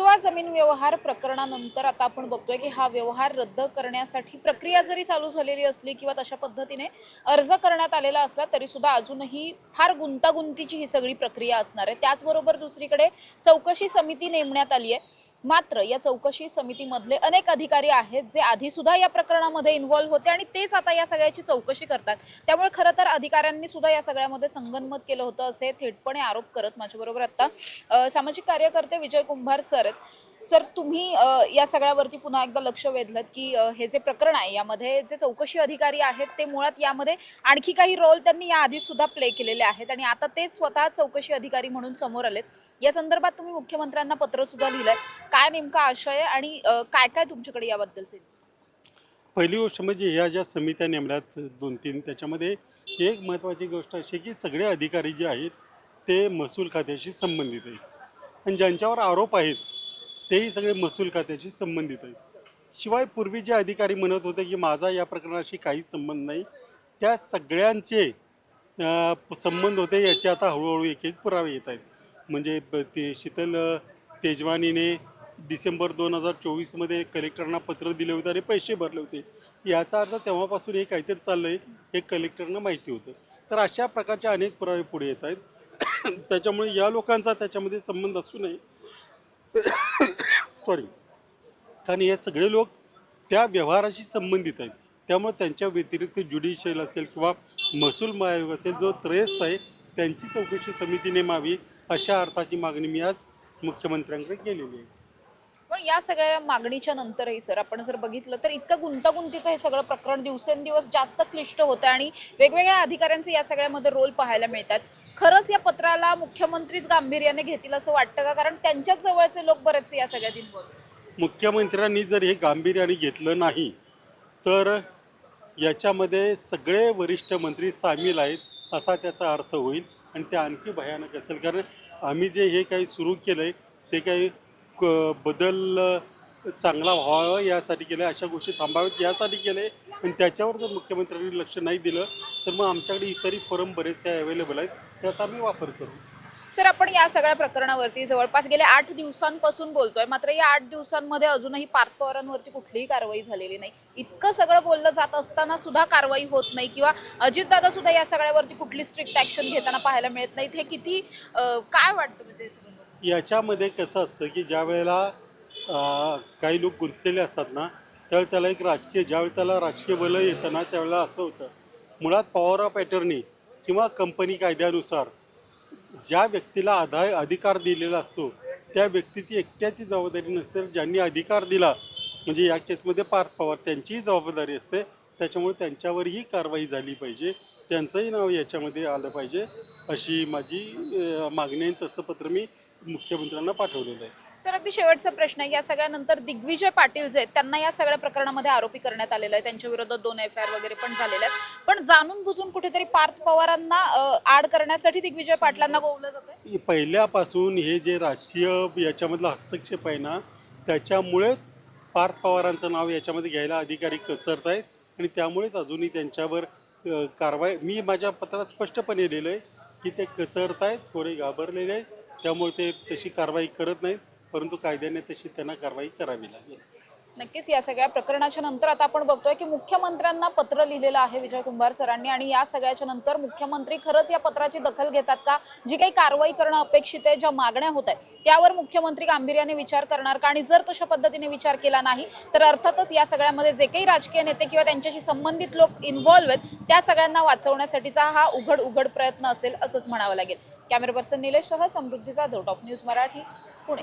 जमीन व्यवहार प्रकरणानंतर आता आपण बघतोय की हा व्यवहार रद्द करण्यासाठी प्रक्रिया जरी चालू झालेली असली किंवा तशा पद्धतीने अर्ज करण्यात आलेला असला तरी सुद्धा अजूनही फार गुंतागुंतीची ही सगळी प्रक्रिया असणार आहे. त्याचबरोबर दुसरीकडे चौकशी समिती नेमण्यात आली आहे. मात्र या चौकशी समितीमधले अनेक अधिकारी आहेत जे आधी सुद्धा या प्रकरणामध्ये इन्व्हॉल्व्ह होते आणि तेच आता या सगळ्याची चौकशी करतात. त्यामुळे खरं तर अधिकाऱ्यांनी सुद्धा या सगळ्यामध्ये संगनमत केलं होतं असे थेटपणे आरोप करत माझ्याबरोबर आता सामाजिक कार्यकर्ते विजय कुंभार सर आहेत. सर तुम्ही या सगळ्यावरती पुन्हा एकदा लक्ष वेधलं की हे जे प्रकरण आहे यामध्ये जे चौकशी अधिकारी आहेत ते मुळात यामध्ये आणखी काही रोल त्यांनी याआधी सुद्धा प्ले केलेले आहेत. आणि आता ते स्वतः चौकशी अधिकारी म्हणून समोर आलेत. या संदर्भात तुम्ही मुख्यमंत्र्यांना पत्र सुद्धा लिहिलंय. काय नेमका आशय आणि काय काय तुमच्याकडे याबद्दलचे पहिली गोष्ट म्हणजे ह्या ज्या समित्या नेमल्यात दोन तीन त्याच्यामध्ये एक महत्त्वाची गोष्ट अशी की सगळे अधिकारी जे आहेत ते महसूल खात्याशी संबंधित आहेत. आणि ज्यांच्यावर आरोप आहेत तेही सगळे महसूल खात्याशी संबंधित आहेत. शिवाय पूर्वी जे अधिकारी म्हणत होते की माझा या प्रकरणाशी काही संबंध नाही त्या सगळ्यांचे संबंध होते याचे आता हळूहळू एक एक पुरावे येत आहेत. म्हणजे ब- ते शीतल तेजवानीने डिसेंबर दोन हजार चोवीसमध्ये कलेक्टरना पत्र दिले होते आणि पैसे भरले होते. याचा अर्थ तेव्हापासून हे काहीतरी चाललं आहे हे कलेक्टरना माहिती होतं. तर अशा प्रकारचे अनेक पुरावे पुढे येत आहेत. त्याच्यामुळे या लोकांचा त्याच्यामध्ये संबंध असू नये. सॉरी कारण हे सगळे लोक त्या व्यवहाराशी संबंधित आहेत. त्यामुळे त्यांच्या व्यतिरिक्त ज्युडिशियल असेल किंवा महसूल आयोग असेल जो त्रयस्थ आहे त्यांची चौकशी समिती नेमावी अशा अर्थाची मागणी मी आज मुख्यमंत्र्यांकडे केलेली आहे. पण या सगळ्या मागणीच्या नंतरही सर आपण जर बघितलं तर इतकं गुंतागुंतीचं हे सगळं प्रकरण दिवसेंदिवस जास्त क्लिष्ट होतं आणि वेगवेगळ्या अधिकाऱ्यांचे या सगळ्यामध्ये रोल पाहायला मिळतात. खरंच या पत्राला मुख्यमंत्रीच गांभीर्याने घेतील असं वाटतं का? कारण त्यांच्याच जवळचे लोक बरेचसे या सगळ्यात इन्व्हॉल्व मुख्यमंत्र्यांनी जर हे गांभीर्याने घेतलं नाही तर याच्यामध्ये सगळे वरिष्ठ मंत्री सामील आहेत असा त्याचा अर्थ होईल. आणि ते आणखी भयानक असेल. कारण आम्ही जे हे काही सुरू केलं आहे ते काही क- बदल चांगला व्हावा यासाठी केलं आहे अशा गोष्टी थांबाव्यात यासाठी केलं आहे आणि त्याच्यावर जर मुख्यमंत्र्यांनी लक्ष नाही दिलं तर मग आमच्याकडे इतरही फोरम बरेच काही अवेलेबल आहेत. त्याचा आम्ही वापर करू. सर आपण या सगळ्या प्रकरणावरती जवळपास गेल्या आठ दिवसांपासून बोलतोय. मात्र या आठ दिवसांमध्ये अजूनही पार्थ पवारांवरती कुठलीही कारवाई झालेली नाही. इतकं सगळं बोललं जात असताना सुद्धा कारवाई होत नाही किंवा अजितदादा सुद्धा या सगळ्यावरती कुठली स्ट्रिक्ट ऍक्शन घेताना पाहायला मिळत नाही हे किती अं, काय वाटतं म्हणजे? याच्यामध्ये कसं असतं की ज्या वेळेला अं, काही लोक गुंतलेले असतात ना त्यावेळी त्याला एक राजकीय ज्यावेळी त्याला राजकीय बल येतं ना त्यावेळेला असं होतं. मुळात पॉवर ऑफ अटर्नी किंवा कंपनी कायद्यानुसार ज्या व्यक्तीला आधा अधिकार दिलेला असतो त्या व्यक्तीची एकट्याची जबाबदारी नसते. तर ज्यांनी अधिकार दिला म्हणजे या केसमध्ये पार्थ पवार त्यांचीही जबाबदारी असते. त्याच्यामुळे त्यांच्यावरही कारवाई झाली पाहिजे. त्यांचंही नाव याच्यामध्ये आलं पाहिजे अशी माझी मागणी आहे तसं पत्र मी मुख्यमंत्र्यांना पाठवलेलं आहे. सर अगदी शेवटचा प्रश्न आहे. या सगळ्यानंतर दिग्विजय पाटील जे आहेत त्यांना या सगळ्या प्रकरणामध्ये आरोपी करण्यात आलेला आहे. त्यांच्या विरोधात दोन एफ आय आर वगैरे पण झालेले आहेत. पण जाणून बुजून कुठेतरी पार्थ पवारांना आड करण्यासाठी दिग्विजय पाटलांना गोवलं जातंय? पहिल्यापासून हे जे राजकीय याच्यामधला हस्तक्षेप आहे ना त्याच्यामुळेच पार्थ पवारांचं नाव याच्यामध्ये घ्यायला अधिकारी कचरत आहेत. आणि त्यामुळेच अजूनही त्यांच्यावर कारवाई मी माझ्या पत्रात स्पष्टपणे लिहिलं आहे की ते कचरत आहेत थोडे घाबरलेले आहेत त्यामुळे ते तशी कारवाई करत नाहीत परंतु कायद्याने तशी त्यांना कारवाई करावी लागेल. नक्कीच या सगळ्या प्रकरणाच्या नंतर आता आपण बघतोय की मुख्यमंत्र्यांना पत्र लिहिलेलं आहे विजय कुंभार सरांनी आणि या सगळ्याच्या नंतर मुख्यमंत्री खरंच या पत्राची दखल घेतात का? जी काही कारवाई करणं अपेक्षित आहे ज्या मागण्या होत आहेत त्यावर मुख्यमंत्री गांभीर्याने विचार करणार का? आणि जर तशा पद्धतीने विचार केला नाही तर अर्थातच या सगळ्यामध्ये जे काही राजकीय नेते किंवा त्यांच्याशी संबंधित लोक इन्व्हॉल्व्ह आहेत त्या सगळ्यांना वाचवण्यासाठीचा हा उघड उघड प्रयत्न असेल असंच म्हणावं लागेल. कॅमेरा पर्सन निलेशसह समृद्धी जाधव टॉप न्यूज मराठी पुणे.